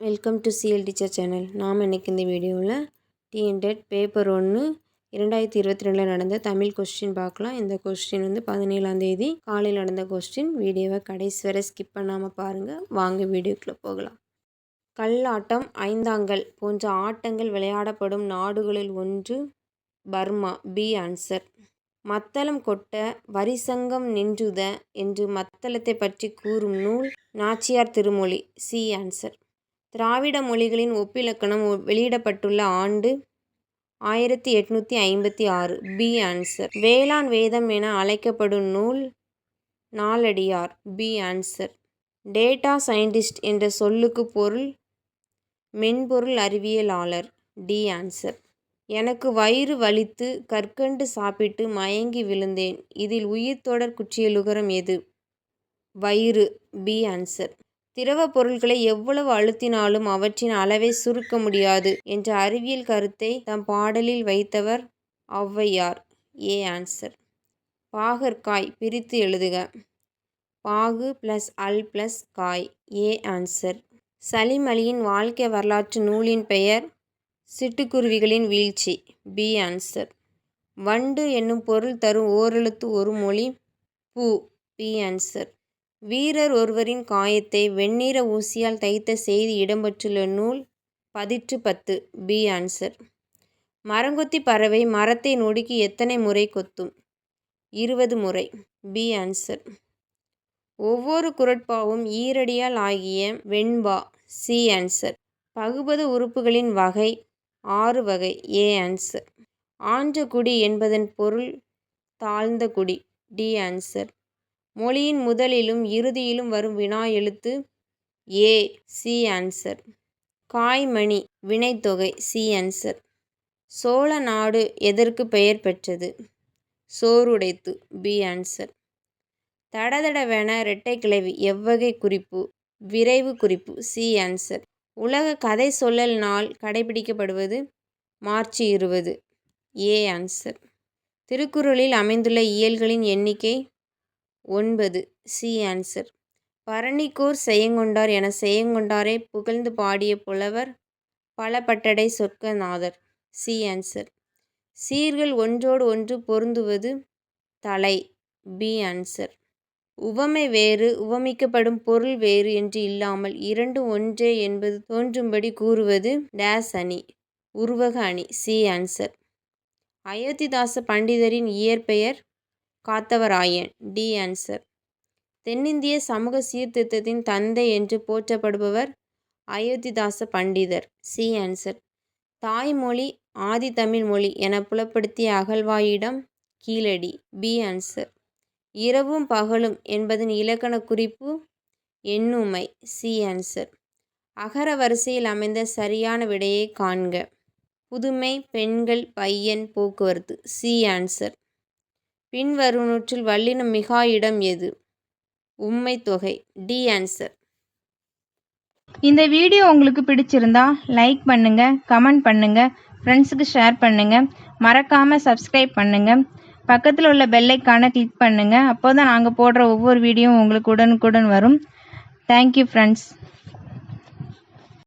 Welcome to CL teacher channel நாம் இன்றைக்கி இந்த வீடியோவில் டிஎன்டெட் பேப்பர் ஒன்று இரண்டாயிரத்தி இருபத்தி ரெண்டில் நடந்த தமிழ் கொஸ்டின் பார்க்கலாம். இந்த கொஸ்டின் வந்து பதினேழாம் தேதி காலையில் நடந்த கொஸ்டின் வீடியோவை கடைசி வரை ஸ்கிப் பண்ணாமல் பாருங்கள் வாங்க வீடியோக்குள்ளே போகலாம். கல்லாட்டம் ஐந்தாங்கல் போன்ற ஆட்டங்கள் விளையாடப்படும் நாடுகளில் ஒன்று பர்மா. பி ஆன்சர் மத்தளம் கொட்ட வரிசங்கம் நின்றுத என்று மத்தளத்தை பற்றி கூறும் நூல் நாச்சியார் திருமொழி. சி ஆன்சர் திராவிட மொழிகளின் ஒப்பிலக்கணம் வெளியிடப்பட்டுள்ள ஆண்டு ஆயிரத்தி எட்நூற்றி ஐம்பத்தி ஆறு. பி ஆன்சர் வேளாண் வேதம் என அழைக்கப்படும் நூல் Naladiyar B answer data scientist என்ற சொல்லுக்கு பொருள் மென்பொருள் அறிவியலாளர். டி ஆன்சர் எனக்கு வயிறு வலித்து கற்கண்டு சாப்பிட்டு மயங்கி விழுந்தேன். இதில் உயிர் தொடர் குற்றியலுகரம் எது? வயிறு. பி ஆன்சர் திரவ பொருட்களை எவ்வளவு அழுத்தினாலும் அவற்றின் அளவை சுருக்க முடியாது என்ற அறிவியல் கருத்தை தம் பாடலில் வைத்தவர் ஔவையார். A answer. பாகற்காய் பிரித்து எழுதுக. பாகு பிளஸ் அல் பிளஸ் காய். A answer. சலீம் அலியின் வாழ்க்கை வரலாற்று நூலின் பெயர் சிட்டுக்குருவிகளின் வீழ்ச்சி. B answer. வண்டு என்னும் பொருள் தரும் ஓரெழுத்து ஒரு மொழி. பூ. B answer. வீரர் ஒருவரின் காயத்தை வெண்ணிற ஊசியால் தைத்த செய்தி இடம்பெற்றுள்ள நூல் பதிற்று பத்து பி ஆன்சர் மரங்கொத்தி பறவை மரத்தை நொடுக்கி எத்தனை முறை கொத்தும்? இருபது முறை பி ஆன்சர் ஒவ்வொரு குரட்பாவும் ஈரடியால் ஆகிய வெண்பா சி ஆன்சர் பகுபது உறுப்புகளின் வகை ஆறு வகை ஏ ஆன்சர் ஆன்ற குடி என்பதன் பொருள் தாழ்ந்த குடி டி ஆன்சர் மொழியின் முதலிலும் இறுதியிலும் வரும் வினா எழுத்து ஏ சி ஆன்சர் காய்மணி வினைத்தொகை சி ஆன்சர் சோழ நாடு எதற்கு பெயர் பெற்றது? சோறுடைத்து பி ஆன்சர் தடதடவென இரட்டை கிளவி எவ்வகை குறிப்பு விரைவு குறிப்பு சி ஆன்சர் உலக கதை சொல்லல் நாள் கடைபிடிக்கப்படுவது மார்ச் இருபது. ஏ ஆன்சர் திருக்குறளில் அமைந்துள்ள இயல்களின் எண்ணிக்கை ஒன்பது. சி ஆன்சர் பரணிக்கோர் செய்யங்கொண்டார் என செயங்கொண்டாரை புகழ்ந்து பாடிய புலவர் பல பட்டடை சொர்க்கநாதர். சி ஆன்சர் சீர்கள் ஒன்றோடு ஒன்று பொருந்துவது தலை. பி ஆன்சர் உவமை வேறு உவமிக்கப்படும் பொருள் வேறு என்று இல்லாமல் இரண்டு ஒன்றே என்பது தோன்றும்படி கூறுவது டேஸ் அணி உருவக அணி. சி ஆன்சர் அயோத்திதாச பண்டிதரின் இயற்பெயர் காத்தவராயன். டி. ஆன்சர். தென்னிந்திய சமூக சீர்திருத்தத்தின் தந்தை என்று போற்றப்படுபவர் அயோத்திதாச பண்டிதர். சி. ஆன்சர். தாய்மொழி ஆதி தமிழ் மொழி என புலப்படுத்திய அகழ்வாயிடம் கீழடி. பி. ஆன்சர். இரவும் பகலும் என்பதன் இலக்கண குறிப்பு எண்ணுமை. சி. ஆன்சர். அகர வரிசையில் அமைந்த சரியான விடையை காண்க. புதுமை பெண்கள் பையன் போக்குவரத்து. சி. ஆன்சர். பின்வருவனவற்றில் வல்லினம் மிகா இடம் எது? உண்மை தொகை. டி ஆன்சர் இந்த வீடியோ உங்களுக்கு பிடிச்சிருந்தா லைக் பண்ணுங்க கமெண்ட் பண்ணுங்க ஃப்ரெண்ட்ஸுக்கு ஷேர் பண்ணுங்க மறக்காம சப்ஸ்கிரைப் பண்ணுங்க. பக்கத்தில் உள்ள பெல்லைக்கான கிளிக் பண்ணுங்க. அப்போ தான் நாங்கள் போடுற ஒவ்வொரு வீடியோவும் உங்களுக்கு உடனுக்குடன் வரும். Thank you friends